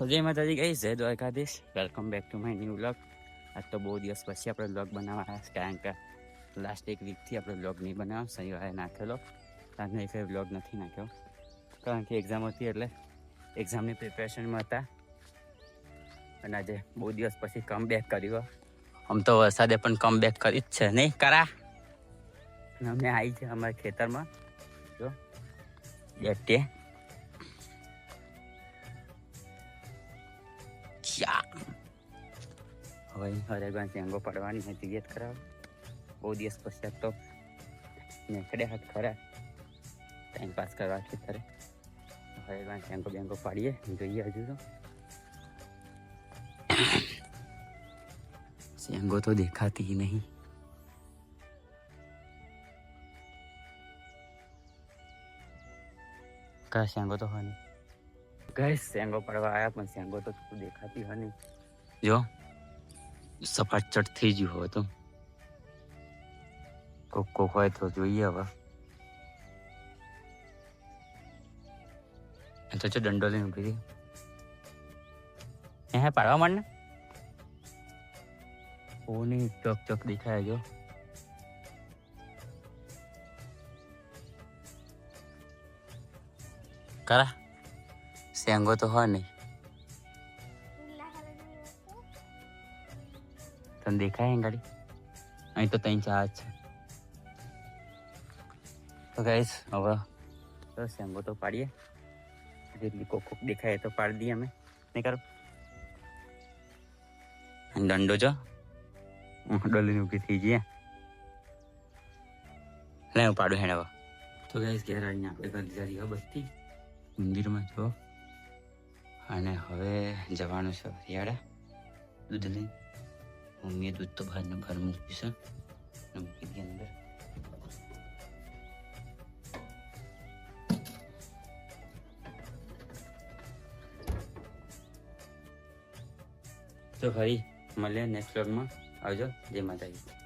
તો જય માતાજી ગઈ જય Dwarkadhish welcome back to my new vlog આજ તો બહુ દિવસ પછી આપણે વ્લોગ બનાવવા આવ્યા કારણ કે લાસ્ટ એક વીકથી આપણે વ્લોગ નહીં બનાવ્યો, શનિવારે નાખેલો. કારણ કે વ્લોગ નથી નાખ્યો. કારણ કે એક્ઝામ હતી એટલે એક્ઝામની પ્રિપેરેશનમાં હતા. અને આજે બહુ દિવસ પછી કમ બેક કર્યો આમ તો વરસાદે પણ કમ બેક કરી જ છે, નહીં? કરા. અને અમે આવી છે અમારા ખેતરમાં. જો, બેઠીએ. ક્યાં હવે હરેગા ચેંગો પડવાની હતી તબિયત ખરાબ બહુ દિવસ પછી આજ તો નીકળે હાથ ખરા ટાઈમ પાસ કરવા ખેતરે હરેગા ચેંગો બેંગો પાડીએ જોઈએ હજુ તો ચેંગો તો દેખાતી નહીં કા શેંગો તો હોય નહીં ગેસ શેંગો પડવા આવ્યા પણ શેંગો તો દેખાતી હોય નહીં જો સપાટ થઈ ગયું હોય તો કોક કોક હોય તો જોઈએ હવે એ તો જો દંડો લઈને ઉભી રહી એ હે પાડવા માંડ ને ઓ નહીં ચોક ચોક દેખાય જો કરા શેંગો તો હોય નહીં તને દેખાય ગાડી અહીં તો ત્રણ ચાર છે તો ગાઈસ હવે તો સેંગો તો પાડીએ જેટલી કોક દેખાય તો પાડી દઈએ અમે નહીં કરો દંડો જો ડોલીને ઊભી થઈ ગયા લે હું પાડું હેડ હવે તો ગાઈસ ઘેર આવીને આપણે કરી દીધા બધી મંદિરમાં જો અને હવે જવાનું છે હરિયાળા દૂધ લઈને. મમ્મીએ દૂધ તો બહાર બહાર મૂક્યું છે. મૂકી દીધી અંદર. તો ફરી મળીએ નેક્સ્ટ વ્લોગમાં આવજો. જય માતાજી.